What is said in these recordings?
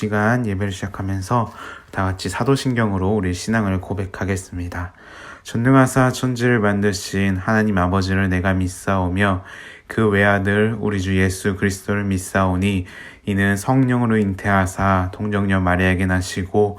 시간 예배를 시작하면서 다 같이 사도신경으로 우리 신앙을 고백하겠습니다. 전능하사 천지를 만드신 하나님 아버지를 내가 믿사오며 그 외아들 우리 주 예수 그리스도를 믿사오니 이는 성령으로 잉태하사 동정녀 마리아에게 나시고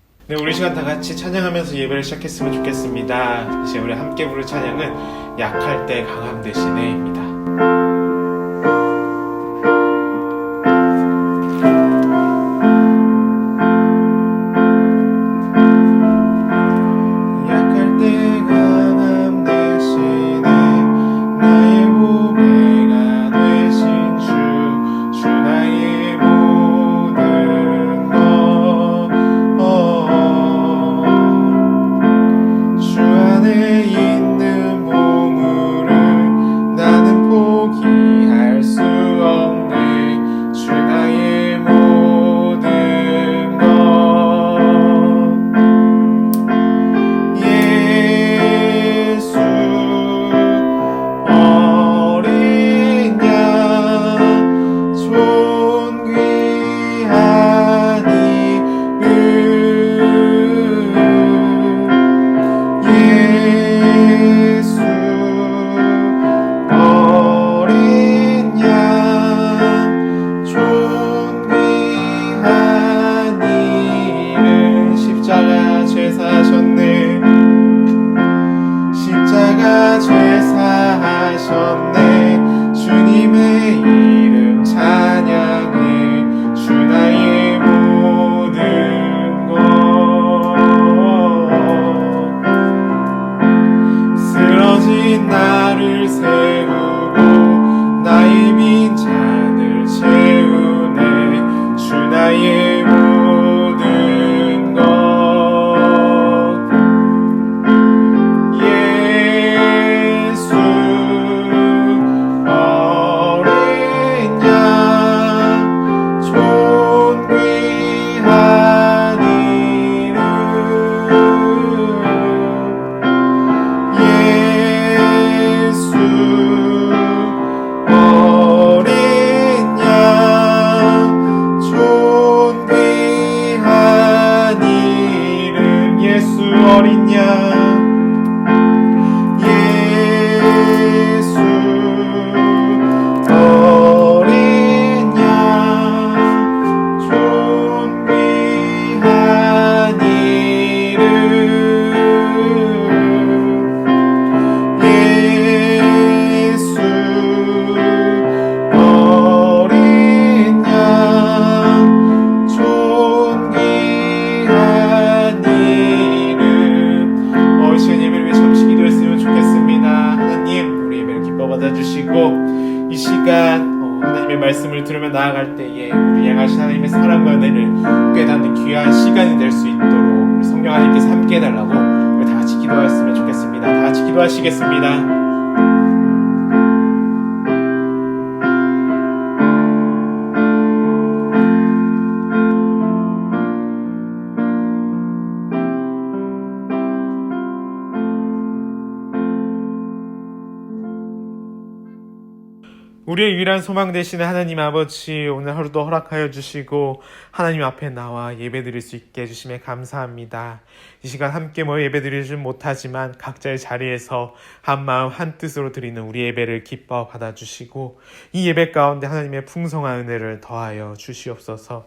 네, 우리 시간 다 같이 찬양하면서 예배를 시작했으면 좋겠습니다. 이제 우리 함께 부를 찬양은 약할 때 강함 대신에입니다. 예 이 시간, 어, 하나님의 말씀을 들으며 나아갈 때에, 우리 향하신 하나님의 사랑과 은혜를 깨닫는 귀한 시간이 될 수 있도록, 우리 성령 하나님께서 함께 해달라고, 우리 다 같이 기도하였으면 좋겠습니다. 다 같이 기도하시겠습니다. 우리의 유일한 소망 되시는 하나님 아버지 오늘 하루도 허락하여 주시고 하나님 앞에 나와 예배드릴 수 있게 해주심에 감사합니다. 이 시간 함께 모여 예배드리지 못하지만 각자의 자리에서 한 마음 한 뜻으로 드리는 우리 예배를 기뻐 받아주시고 이 예배 가운데 하나님의 풍성한 은혜를 더하여 주시옵소서.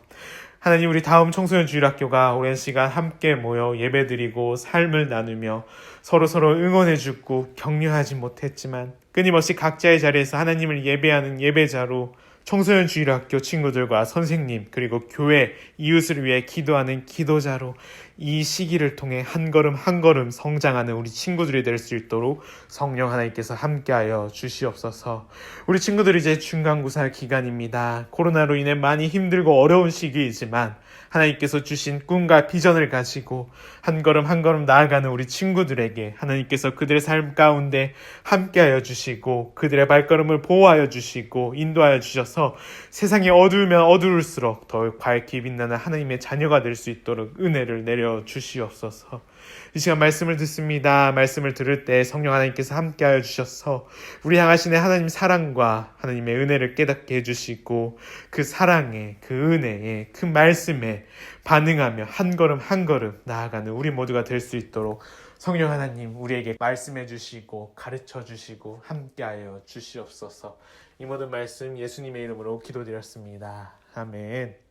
하나님 우리 다음 청소년 주일학교가 오랜 시간 함께 모여 예배드리고 삶을 나누며 서로 서로 응원해주고 격려하지 못했지만 끊임없이 각자의 자리에서 하나님을 예배하는 예배자로 청소년 주일학교 친구들과 선생님 그리고 교회 이웃을 위해 기도하는 기도자로 이 시기를 통해 한 걸음 한 걸음 성장하는 우리 친구들이 될 수 있도록 성령 하나님께서 함께하여 주시옵소서. 우리 친구들 이제 중간고사 기간입니다. 코로나로 인해 많이 힘들고 어려운 시기이지만 하나님께서 주신 꿈과 비전을 가지고 한 걸음 한 걸음 나아가는 우리 친구들에게 하나님께서 그들의 삶 가운데 함께하여 주시고 그들의 발걸음을 보호하여 주시고 인도하여 주셔서 세상이 어두우면 어두울수록 더욱 밝게 빛나는 하나님의 자녀가 될 수 있도록 은혜를 내려 주시옵소서. 이 시간 말씀을 듣습니다. 말씀을 들을 때 성령 하나님께서 함께하여 주셔서 우리 향하시는 하나님 사랑과 하나님의 은혜를 깨닫게 해주시고 그 사랑에 그 은혜에 그 말씀에 반응하며 한 걸음 한 걸음 나아가는 우리 모두가 될 수 있도록 성령 하나님 우리에게 말씀해 주시고 가르쳐 주시고 함께하여 주시옵소서 이 모든 말씀 예수님의 이름으로 기도드렸습니다. 아멘.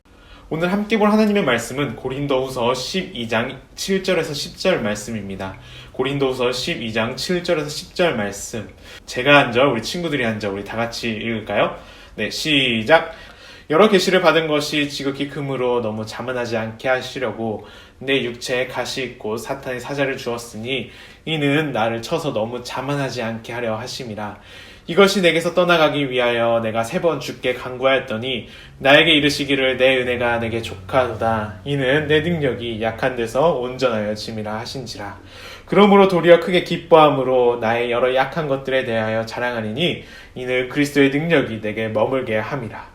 오늘 함께 볼 하나님의 말씀은 고린도후서 12장 7절에서 10절 말씀입니다. 고린도후서 12장 7절에서 10절 말씀. 제가 앉아 우리 친구들이 앉아 우리 다 같이 읽을까요? 네, 시작. 여러 계시를 받은 것이 지극히 금으로 너무 자만하지 않게 하시려고 내 육체에 가시 있고 사탄의 사자를 주었으니 이는 나를 쳐서 너무 자만하지 않게 하려 하심이라. 이것이 내게서 떠나가기 위하여 내가 세 번 주께 간구하였더니 나에게 이르시기를 내 은혜가 내게 족하도다. 이는 내 능력이 약한 데서 온전하여 짐이라 하신지라. 그러므로 도리어 크게 기뻐함으로 나의 여러 약한 것들에 대하여 자랑하리니 이는 그리스도의 능력이 내게 머물게 함이라.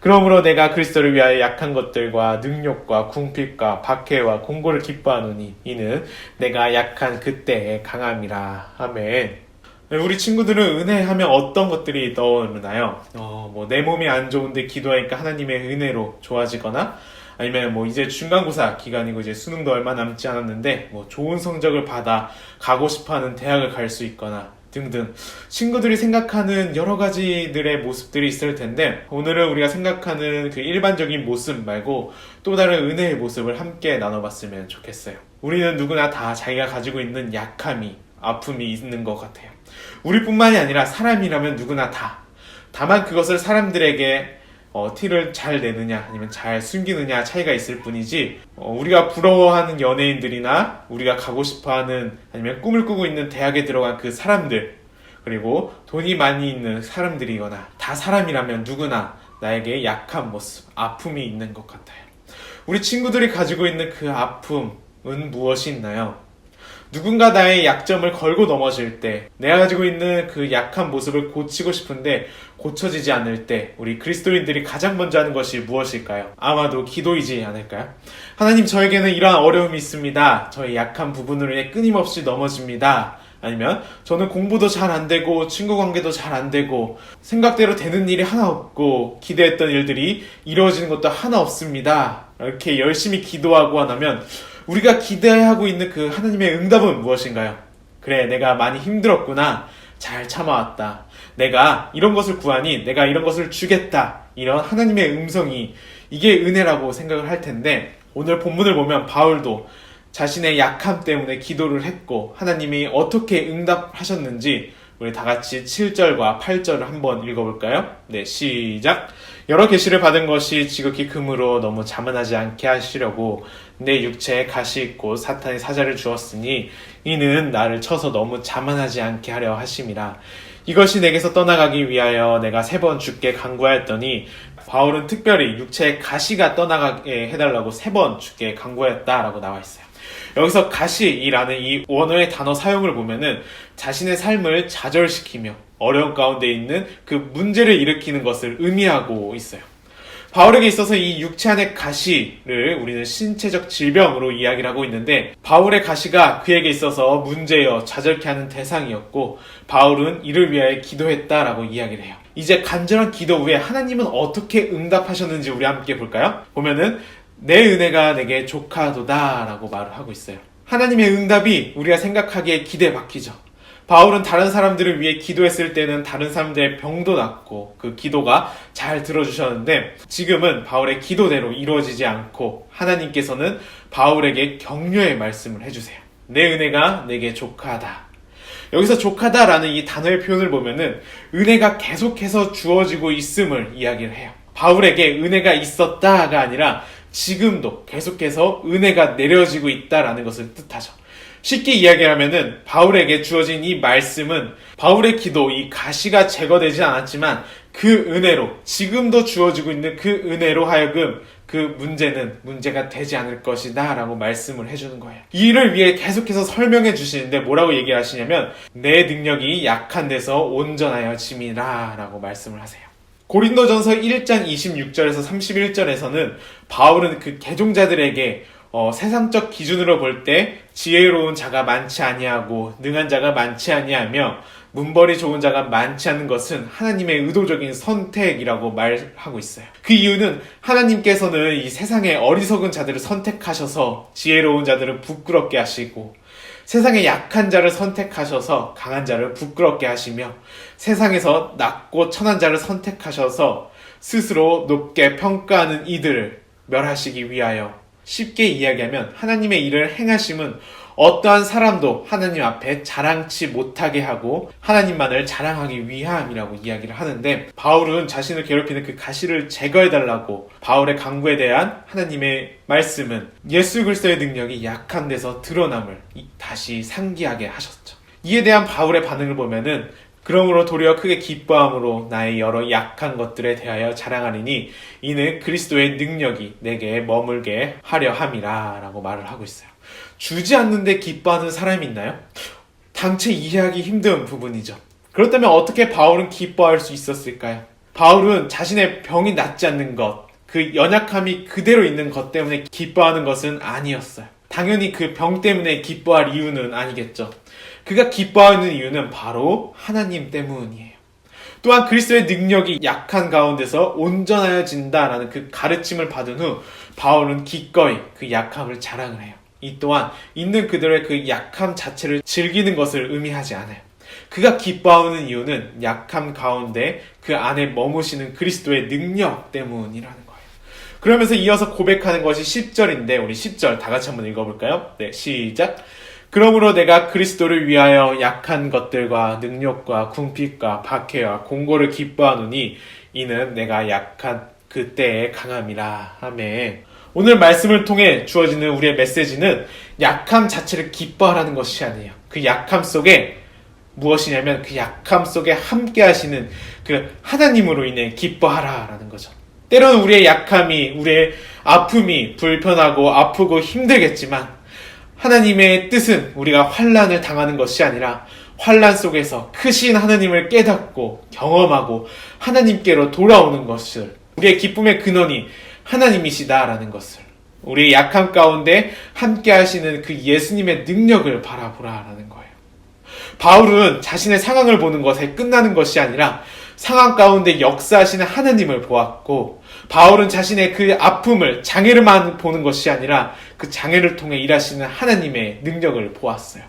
그러므로 내가 그리스도를 위하여 약한 것들과 능력과 궁핍과 박해와 공고를 기뻐하노니 이는 내가 약한 그때에 강함이라. 아멘. 네, 우리 친구들은 은혜 하면 어떤 것들이 떠오르나요? 어, 뭐, 내 몸이 안 좋은데 기도하니까 하나님의 은혜로 좋아지거나, 아니면 뭐, 이제 중간고사 기간이고 이제 수능도 얼마 남지 않았는데, 뭐, 좋은 성적을 받아 가고 싶어 하는 대학을 갈 수 있거나, 등등. 친구들이 생각하는 여러 가지들의 모습들이 있을 텐데, 오늘은 우리가 생각하는 그 일반적인 모습 말고 또 다른 은혜의 모습을 함께 나눠봤으면 좋겠어요. 우리는 누구나 다 자기가 가지고 있는 약함이, 아픔이 있는 것 같아요. 우리뿐만이 아니라 사람이라면 누구나 다. 다만 그것을 사람들에게 어, 티를 잘 내느냐 아니면 잘 숨기느냐 차이가 있을 뿐이지 어, 우리가 부러워하는 연예인들이나 우리가 가고 싶어하는 아니면 꿈을 꾸고 있는 대학에 들어간 그 사람들 그리고 돈이 많이 있는 사람들이거나 다 사람이라면 누구나 나에게 약한 모습, 아픔이 있는 것 같아요. 우리 친구들이 가지고 있는 그 아픔은 무엇이 있나요? 누군가 나의 약점을 걸고 넘어질 때, 내가 가지고 있는 그 약한 모습을 고치고 싶은데 고쳐지지 않을 때, 우리 그리스도인들이 가장 먼저 하는 것이 무엇일까요? 아마도 기도이지 않을까요? 하나님, 저에게는 이러한 어려움이 있습니다. 저의 약한 부분으로 인해 끊임없이 넘어집니다. 아니면 저는 공부도 잘 안 되고 친구 관계도 잘 안 되고 생각대로 되는 일이 하나 없고 기대했던 일들이 이루어지는 것도 하나 없습니다. 이렇게 열심히 기도하고 나면 우리가 기대하고 있는 그 하나님의 응답은 무엇인가요? 그래, 내가 많이 힘들었구나. 잘 참아왔다. 내가 이런 것을 구하니 내가 이런 것을 주겠다. 이런 하나님의 음성이 이게 은혜라고 생각을 할 텐데 오늘 본문을 보면 바울도 자신의 약함 때문에 기도를 했고 하나님이 어떻게 응답하셨는지 우리 다 같이 7절과 8절을 한번 읽어볼까요? 네, 시작. 여러 계시를 받은 것이 지극히 금으로 너무 자만하지 않게 하시려고 내 육체에 가시 있고 사탄의 사자를 주었으니 이는 나를 쳐서 너무 자만하지 않게 하려 하심이라. 이것이 내게서 떠나가기 위하여 내가 세번 주께 간구하였더니 바울은 특별히 육체의 가시가 떠나가게 해달라고 세번 주께 간구하였다라고 나와 있어요. 여기서 가시이라는 이 원어의 단어 사용을 보면은 자신의 삶을 좌절시키며 어려운 가운데 있는 그 문제를 일으키는 것을 의미하고 있어요. 바울에게 있어서 이 육체 안의 가시를 우리는 신체적 질병으로 이야기를 하고 있는데 바울의 가시가 그에게 있어서 문제여 좌절케 하는 대상이었고 바울은 이를 위하여 기도했다라고 이야기를 해요. 이제 간절한 기도 후에 하나님은 어떻게 응답하셨는지 우리 함께 볼까요? 보면은 내 은혜가 내게 족하도다라고 말을 하고 있어요. 하나님의 응답이 우리가 생각하기에 기대 막히죠. 바울은 다른 사람들을 위해 기도했을 때는 다른 사람들의 병도 낫고 그 기도가 잘 들어주셨는데 지금은 바울의 기도대로 이루어지지 않고 하나님께서는 바울에게 격려의 말씀을 해주세요. 내 은혜가 내게 족하다. 여기서 족하다라는 이 단어의 표현을 보면은 은혜가 계속해서 주어지고 있음을 이야기를 해요. 바울에게 은혜가 있었다가 아니라 지금도 계속해서 은혜가 내려지고 있다라는 것을 뜻하죠. 쉽게 이야기하면은 바울에게 주어진 이 말씀은 바울의 기도 이 가시가 제거되지 않았지만 그 은혜로 지금도 주어지고 있는 그 은혜로 하여금 그 문제는 문제가 되지 않을 것이다 라고 말씀을 해주는 거예요. 이를 위해 계속해서 설명해 주시는데 뭐라고 얘기를 하시냐면 내 능력이 약한 데서 온전하여 짐이라 라고 말씀을 하세요. 고린도전서 1장 26절에서 31절에서는 바울은 그 개종자들에게 어, 세상적 기준으로 볼 때 지혜로운 자가 많지 아니하고 능한 자가 많지 아니하며 문벌이 좋은 자가 많지 않은 것은 하나님의 의도적인 선택이라고 말하고 있어요. 그 이유는 하나님께서는 이 세상의 어리석은 자들을 선택하셔서 지혜로운 자들을 부끄럽게 하시고 세상의 약한 자를 선택하셔서 강한 자를 부끄럽게 하시며 세상에서 낮고 천한 자를 선택하셔서 스스로 높게 평가하는 이들을 멸하시기 위하여 쉽게 이야기하면 하나님의 일을 행하심은 어떠한 사람도 하나님 앞에 자랑치 못하게 하고 하나님만을 자랑하기 위함이라고 이야기를 하는데 바울은 자신을 괴롭히는 그 가시를 제거해달라고 바울의 강구에 대한 하나님의 말씀은 예수 그리스도의 능력이 약한 데서 드러남을 다시 상기하게 하셨죠. 이에 대한 바울의 반응을 보면은 그러므로 도리어 크게 기뻐함으로 나의 여러 약한 것들에 대하여 자랑하리니 이는 그리스도의 능력이 내게 머물게 하려 함이라 라고 말을 하고 있어요. 주지 않는데 기뻐하는 사람이 있나요? 당체 이해하기 힘든 부분이죠. 그렇다면 어떻게 바울은 기뻐할 수 있었을까요? 바울은 자신의 병이 낫지 않는 것, 그 연약함이 그대로 있는 것 때문에 기뻐하는 것은 아니었어요. 당연히 그 병 때문에 기뻐할 이유는 아니겠죠. 그가 기뻐하는 이유는 바로 하나님 때문이에요. 또한 그리스도의 능력이 약한 가운데서 온전하여진다라는 그 가르침을 받은 후 바울은 기꺼이 그 약함을 자랑을 해요. 이 또한 있는 그들의 그 약함 자체를 즐기는 것을 의미하지 않아요. 그가 기뻐하는 이유는 약함 가운데 그 안에 머무시는 그리스도의 능력 때문이라는 거예요. 그러면서 이어서 고백하는 것이 10절인데 우리 10절 다 같이 한번 읽어볼까요? 네, 시작. 그러므로 내가 그리스도를 위하여 약한 것들과 능력과 궁핍과 박해와 공고를 기뻐하노니 이는 내가 약한 그때의 강함이라 아멘. 오늘 말씀을 통해 주어지는 우리의 메시지는 약함 자체를 기뻐하라는 것이 아니에요. 그 약함 속에 무엇이냐면 그 약함 속에 함께 하시는 그 하나님으로 인해 기뻐하라라는 거죠. 때로는 우리의 약함이, 우리의 아픔이 불편하고 아프고 힘들겠지만 하나님의 뜻은 우리가 환란을 당하는 것이 아니라 환란 속에서 크신 하나님을 깨닫고 경험하고 하나님께로 돌아오는 것을 우리의 기쁨의 근원이 하나님이시다라는 것을 우리의 약함 가운데 함께 하시는 그 예수님의 능력을 바라보라라는 거예요. 바울은 자신의 상황을 보는 것에 끝나는 것이 아니라 상황 가운데 역사하시는 하나님을 보았고 바울은 자신의 그 아픔을 장애를만 보는 것이 아니라 그 장애를 통해 일하시는 하나님의 능력을 보았어요.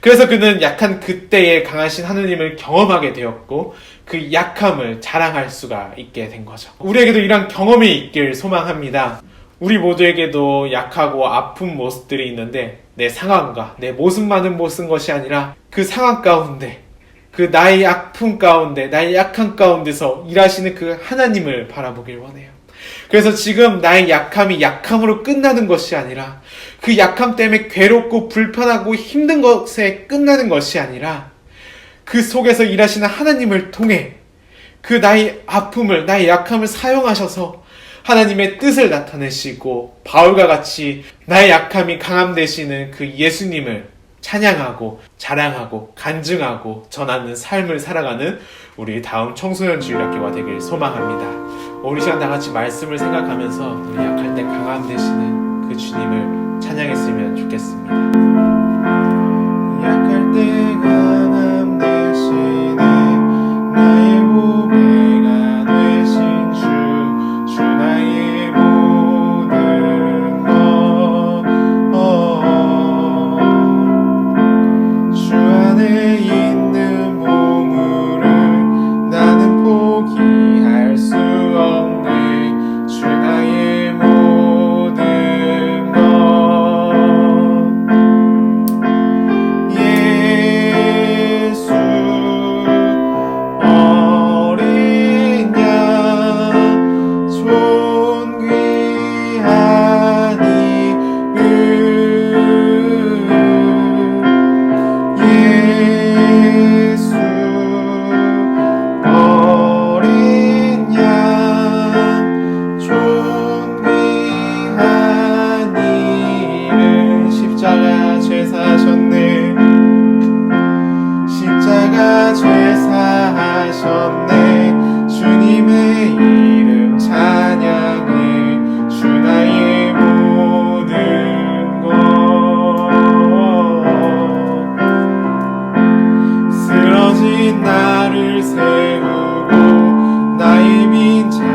그래서 그는 약한 그때의 강하신 하나님을 경험하게 되었고 그 약함을 자랑할 수가 있게 된 거죠. 우리에게도 이런 경험이 있길 소망합니다. 우리 모두에게도 약하고 아픈 모습들이 있는데 내 상황과 내 모습만을 모습 것이 아니라 그 상황 가운데 그 나의 아픔 가운데 나의 약한 가운데서 일하시는 그 하나님을 바라보길 원해요. 그래서 지금 나의 약함이 약함으로 끝나는 것이 아니라 그 약함 때문에 괴롭고 불편하고 힘든 것에 끝나는 것이 아니라 그 속에서 일하시는 하나님을 통해 그 나의 아픔을, 나의 약함을 사용하셔서 하나님의 뜻을 나타내시고 바울과 같이 나의 약함이 강함 되시는 그 예수님을 찬양하고 자랑하고 간증하고 전하는 삶을 살아가는 우리 다음 청소년 주일학교가 되길 소망합니다. 우리 시간 다 같이 말씀을 생각하면서 우리 약할 때 강함 되시는 그 주님을 찬양했으면 좋겠습니다. meet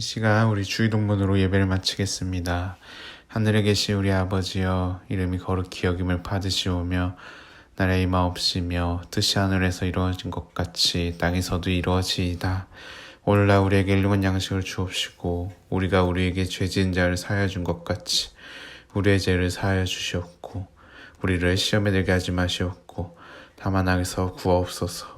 시간 우리 주의 동문으로 예배를 마치겠습니다. 하늘에 계신 우리 아버지여 이름이 거룩히 여김을 받으시오며 나라의 마옵시며 뜻이 하늘에서 이루어진 것 같이 땅에서도 이루어지이다. 오늘날 우리에게 일용한 양식을 주옵시고 우리가 우리에게 죄진 자를 사하여 준 것 같이 우리의 죄를 사하여 주시옵고 우리를 시험에 들게 하지 마시옵고 다만 악에서 구하옵소서